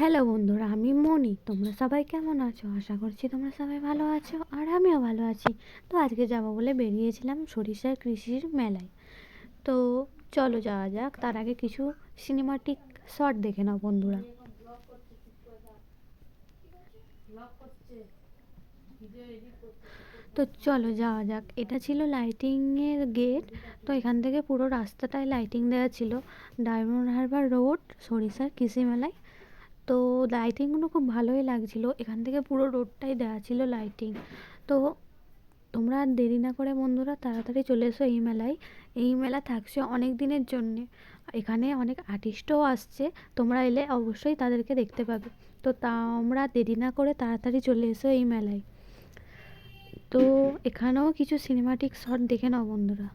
Hello বন্ধুরা, আমি মনি। তোমরা সবাই কেমন আছো? আশা করছি তোমরা সবাই ভালো আছো আর আমিও ভালো আছি। তো আজকে যাব বলে বেরিয়েছিলাম সরিষার কৃষির মেলায়। তো চলো যাওয়া যাক। তার আগে কিছু সিনেমাটিক শট দেখে নাও বন্ধুরা। তো চলো যাওয়া যাক। এটা ছিল লাইটিংয়ের গেট তো এখান থেকে পুরো রাস্তাটায় লাইটিং দেওয়া ছিল। ডায়মন্ড হারবার রোড সরিষার কৃষি মেলায়। তো লাইটিংগুলো খুব ভালোই লাগছিল। এখান থেকে পুরো রোডটাই দেওয়া ছিল লাইটিং তো তোমরা আর দেরি না করে বন্ধুরা তাড়াতাড়ি চলে এসো এই মেলায়। এই মেলা থাকছে অনেক দিনের জন্যে। এখানে অনেক আর্টিস্টও আসছে। তোমরা এলে অবশ্যই তাদেরকে দেখতে পাবে। তো তোমরা দেরি না করে তাড়াতাড়ি চলে এসো এই মেলায়। তো এখানেও কিছু সিনেমাটিক শট দেখে নাও বন্ধুরা।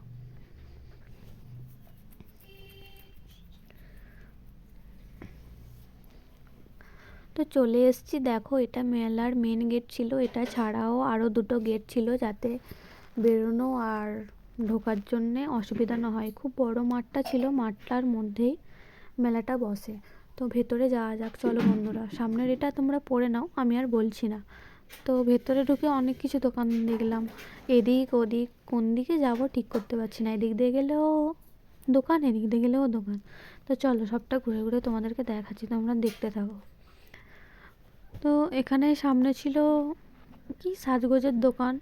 তো চলে এসেছি। দেখো, এটা মেলার মেন গেট ছিল। এটা ছাড়াও আরও দুটো গেট ছিল যাতে বেরোনো আর ঢোকার জন্যে অসুবিধা না হয়। খুব বড় মাঠটা ছিল, মাঠটার মধ্যেই মেলাটা বসে। তো ভেতরে যাওয়া যাক। চলো বন্ধুরা, সামনের এটা তোমরা পড়ে নাও, আমি আর বলছি না। তো ভেতরে ঢুকে অনেক কিছু দোকান দেখলাম। এদিক ওদিক, কোন দিকে যাব ঠিক করতে পারছি না। এদিক দিয়ে গেলেও দোকান, এদিক দিয়ে গেলেও দোকান। তো চলো সবটা ঘুরে ঘুরে তোমাদেরকে দেখাচ্ছি, তোমরা দেখতে থাকো। তো এখানে সামনে ছিল কি সাজগোজের দোকান।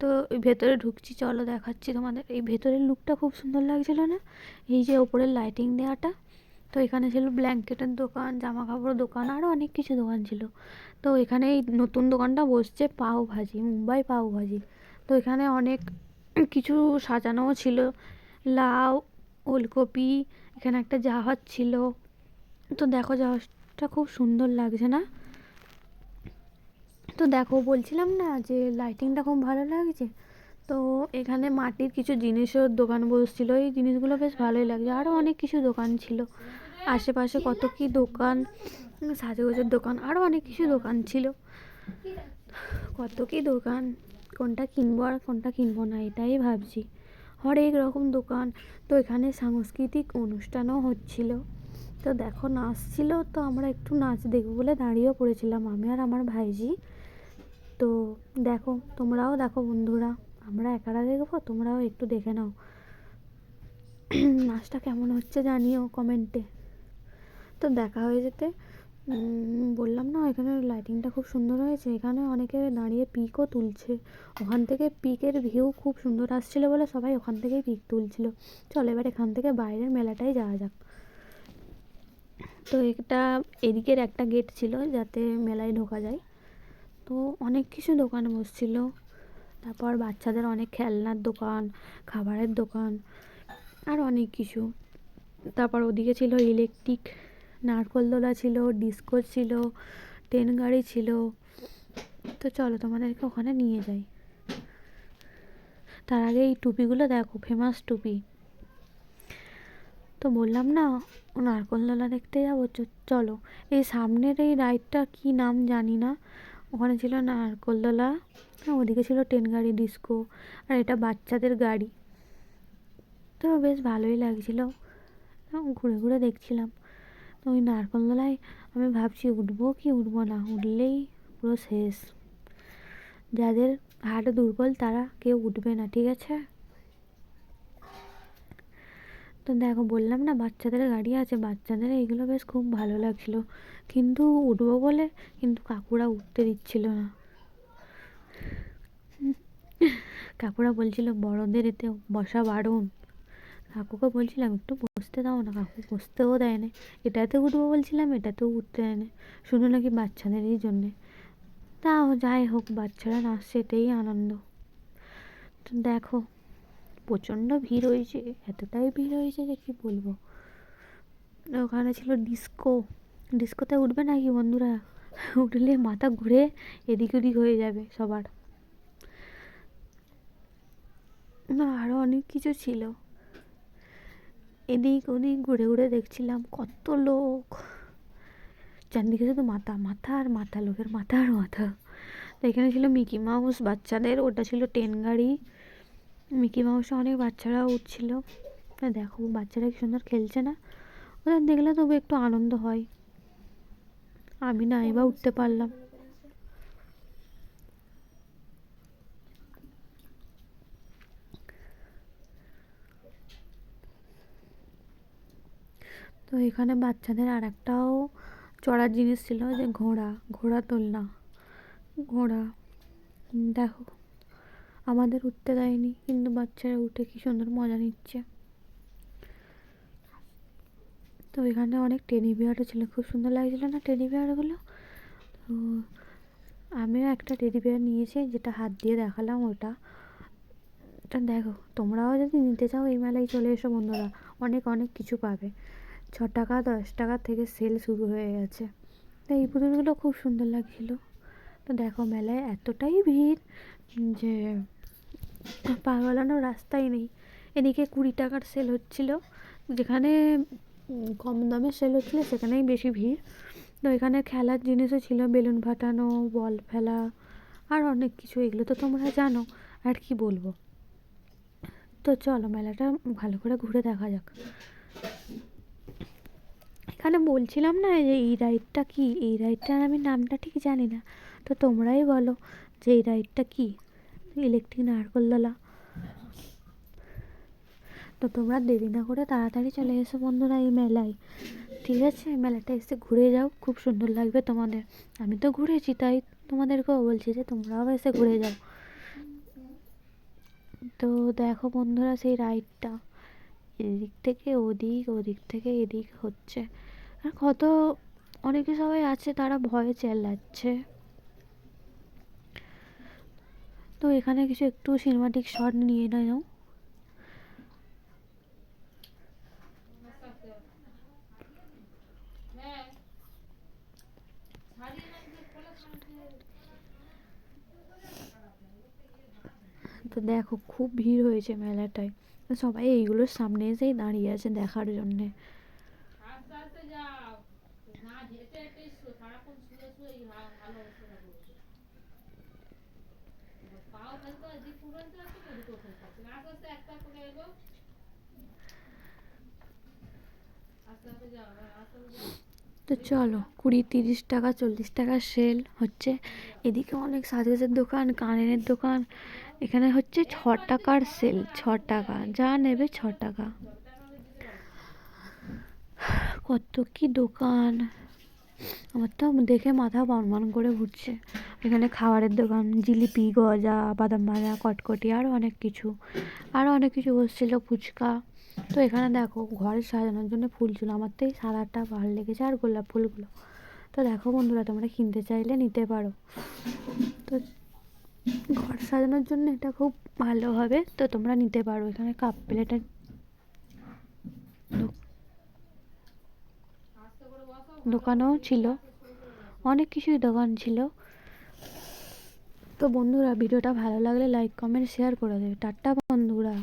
তো ভেতরে ঢুকছি, চলো দেখাচ্ছি তোমাদের। এই ভেতরের লুকটা খুব সুন্দর লাগছিল না? এই যে ওপরের লাইটিং দেওয়াটা। তো এখানে ছিল ব্ল্যাঙ্কেটের দোকান জামা কাপড়ের দোকান আরও অনেক কিছু দোকান ছিল। তো এখানে এই নতুন দোকানটা বসছে পাও ভাজি, মুম্বাই পাও ভাজি। তো এখানে অনেক কিছু সাজানোও ছিল। লাউ, ওলকপি, এখানে একটা জাহাজ ছিল। তো দেখো জাহাজটা খুব সুন্দর লাগছে না? তো দেখো, বলছিলাম না যে লাইটিংটা খুব ভালো লাগছে? তো এখানে মাটির কিছু জিনিসের দোকান বসছিল। এই জিনিসগুলো বেশ ভালোই লাগছে। আরও অনেক কিছু দোকান ছিল। আশেপাশে কত কি দোকান, সাজগোজের দোকান আরও অনেক কিছু দোকান ছিল। কত কি দোকান, কোনটা কিনবো আর কোনটা কিনবো না, এটাই ভাবছি। হরেক রকম দোকান। তো এখানে সাংস্কৃতিক অনুষ্ঠানও হচ্ছিল। তো দেখো, নাচ ছিল, তো আমরা একটু নাচ দেখব বলে দাঁড়িয়েও পড়েছিলাম আমি আর আমার ভাইজি। তো দেখো, তোমরাও দেখো বন্ধুরা, আমরা একারা দেখব, তোমরাও একটু দেখে নাও। নাচটা কেমন হচ্ছে জানিও কমেন্টে। তো দেখা হয়ে যেতে বললাম না, এখানে লাইটিংটা খুব সুন্দর হয়েছে, এখানে অনেকে দাঁড়িয়ে পিকও তুলছে। ওখান থেকে পিকের ভিউ খুব সুন্দর আসছিল বলে সবাই ওখান থেকেই পিক তুলছিল। চল এবার এখান থেকে বাইরের মেলাটাই যাওয়া যাক। তো এটা এদিকের একটা গেট ছিল যাতে মেলায় ঢোকা যায়। তো অনেক কিছু দোকান বসছিল। তারপর বাচ্চাদের অনেক খেলনার দোকান, খাবারের দোকান, আর অনেক কিছু। তারপর ওদিকে ছিল ইলেকট্রিক নারকোলদোলা ছিল ডিস্কো ছিল ট্রেন গাড়ি ছিল। তো চলো তোমাদেরকে ওখানে নিয়ে যাই। তার আগে এই টুপিগুলো দেখো ফেমাস টুপি। তো বললাম না, ও নারকোলদোলা দেখতে যাব চলো। এই সামনের এই রাইডটা কী নাম জানি না। ওখানে ছিল নারকোলদোলা ওদিকে ছিল ট্রেন গাড়ি, ডিস্কো, আর এটা বাচ্চাদের গাড়ি। তো বেশ ভালোই লাগছিল। ঘুরে ঘুরে দেখছিলাম। তো ওই নারকোলদোলায় আমি ভাবছি, উঠবো কি উঠবো না? উঠলেই পুরো শেষ। যাদের হাট দুর্বল তারা কেউ উঠবে না, ঠিক আছে? তো দেখো, বললাম না, বাচ্চাদের গাড়ি আছে, বাচ্চাদের এইগুলো বেশ খুব ভালো লাগছিল। কিন্তু উঠবো বলে, কিন্তু কাকুরা উঠতে দিচ্ছিল না। কাকুরা বলছিল, বড়দের এতে বসা বারণ। কাকুকে বলছিলাম, একটু বসতে দাও না, কাকু বসতেও দেয় না। এটাতে উঠবো বলছিলাম, এটাতেও উঠতে দেয় না। শুনো নাকি বাচ্চাদেরই জন্যে? তাও যাই হোক, বাচ্চারা নাচছে, এটাই আনন্দ। তো দেখো প্রচণ্ড ভিড় হয়েছে, এতটাই ভিড় হয়েছে যে কী বলব? ওখানে ছিল ডিস্কো ডিস্কোতে উঠবে নাকি বন্ধুরা? উঠলে মাথা ঘুরে এদিক ওদিক হয়ে যাবে সবার। না আরও অনেক কিছু ছিল। এদিক ওদিক ঘুরে ঘুরে দেখছিলাম কত লোক। চারদিকে শুধু মাথা মাথা আর মাথা, লোকের মাথা আর মাথা। তো এখানে ছিল মিকি মাউস বাচ্চাদের, ওটা ছিল ট্রেন গাড়ি। মিকি মাউসে অনেক বাচ্চারাও উঠছিল। দেখো, বাচ্চারা কি সুন্দর খেলছে না? ওদের দেখলে তবু একটু আনন্দ হয়। আমি নাই বা উঠতে পারলাম। তো এখানে বাচ্চাদের আর একটাও চড়ার জিনিস ছিল যে ঘোড়া ঘোড়া তোলনা। ঘোড়া, দেখো। আমাদের উঠতে দেয়নি, কিন্তু বাচ্চারা উঠে কি সুন্দর মজা নিচ্ছে। তো এখানে অনেক টেডি বিয়ারও ছিল, খুব সুন্দর লাগছিল না টেডি বিয়ারগুলো তো আমিও একটা টেডি বিয়ার নিয়েছি, যেটা হাত দিয়ে দেখালাম ওটা। এটা দেখো, তোমরাও যদি নিতে চাও এই মেলায় চলে এসো বন্ধুরা, অনেক অনেক কিছু পাবে। ছ টাকা, দশ টাকা থেকে সেল শুরু হয়ে গেছে। তো এই পুতুলগুলো খুব সুন্দর লাগছিল। তো দেখো মেলায় এতটাই ভিড় যে পা গলানোর রাস্তাই নেই। এদিকে কুড়ি টাকার সেল হচ্ছিল, যেখানে কম দামে সেল হচ্ছিল সেখানেই বেশি ভিড়। তো এখানে খেলার জিনিসও ছিল, বেলুন ফাটানো বল ফেলা আর অনেক কিছু। এগুলো তো তোমরা জানো, আর কি বলব? তো চলো মেলাটা ভালো করে ঘুরে দেখা যাক। এখানে বলছিলাম না যে এই রাইডটা কি? এই রাইডটার আমি নামটা ঠিক জানি না। তো তোমরাই বলো যে এই রাইডটা কি? ইলেকট্রিক নারকোল দোলা। তো তোমরা দেরি না করে তাড়াতাড়ি চলে এসো বন্ধুরা এই মেলায়। ঠিক আছে মেলাটা এসে ঘুরে যাও, খুব সুন্দর লাগবে তোমাদের। আমি তো ঘুরেছি, তাই তোমাদেরকেও বলছি যে তোমরাও এসে ঘুরে যাও। তো দেখো বন্ধুরা সেই রাইডটা। এদিক থেকে ওদিক ওদিক থেকে এদিক হচ্ছে। আর কত, অনেকে সবাই আছে, তারা ভয়ে চেল্লাচ্ছে। তো এখানে কিছু একটু সিনেমাটিক শট নিয়ে নাও। তো দেখো, খুব ভিড় হয়েছে মেলাটায়। সবাই এইগুলোর সামনে এসেই দাঁড়িয়ে আছে দেখার জন্যে। আস্তে আস্তে যাও। না হেঁটে হেঁটে সারাক্ষণ শুয়ে শুয়ে ভালো অবস্থাটা করছে পাও ফেলতে হয় জিপ ফেলতে আছে না দুটো ফেলতে আছে আস্তে আস্তে একটা করে এগো আস্তে আস্তে যাও আস্তে আস্তে যাও তো চলো, কুড়ি, তিরিশ টাকা, চল্লিশ টাকা সেল হচ্ছে। এদিকে অনেক সাজগোজের দোকান কানের দোকান। এখানে হচ্ছে ছ টাকার সেল ছ টাকা। যা নেবে ছ টাকা। কত কি দোকান? আমার তো দেখে মাথা বনবন করে ঘুরছে। এখানে খাবারের দোকান, জিলিপি, গজা, বাদাম ভাজা, কটকটি আরও অনেক কিছু। আরও অনেক কিছু বসছিল, ফুচকা। তো এখানে দেখো, ঘরে সাজানোর জন্য ফুল ছিল। আমার তো এই সাদাটা ভালো লেগেছে আর গোলাপ ফুলগুলো। তো দেখো বন্ধুরা, তোমরা কিনতে চাইলে নিতে পারো। তো ঘর সাজানোর জন্য এটা খুব ভালো হবে। তো তোমরা নিতে পারো। এখানে কাপ প্লেটের দোকানও ছিল, অনেক কিছুই দোকান ছিল। তো বন্ধুরা, ভিডিওটা ভালো লাগলে লাইক কমেন্ট শেয়ার করে দেবে। টাটা বন্ধুরা।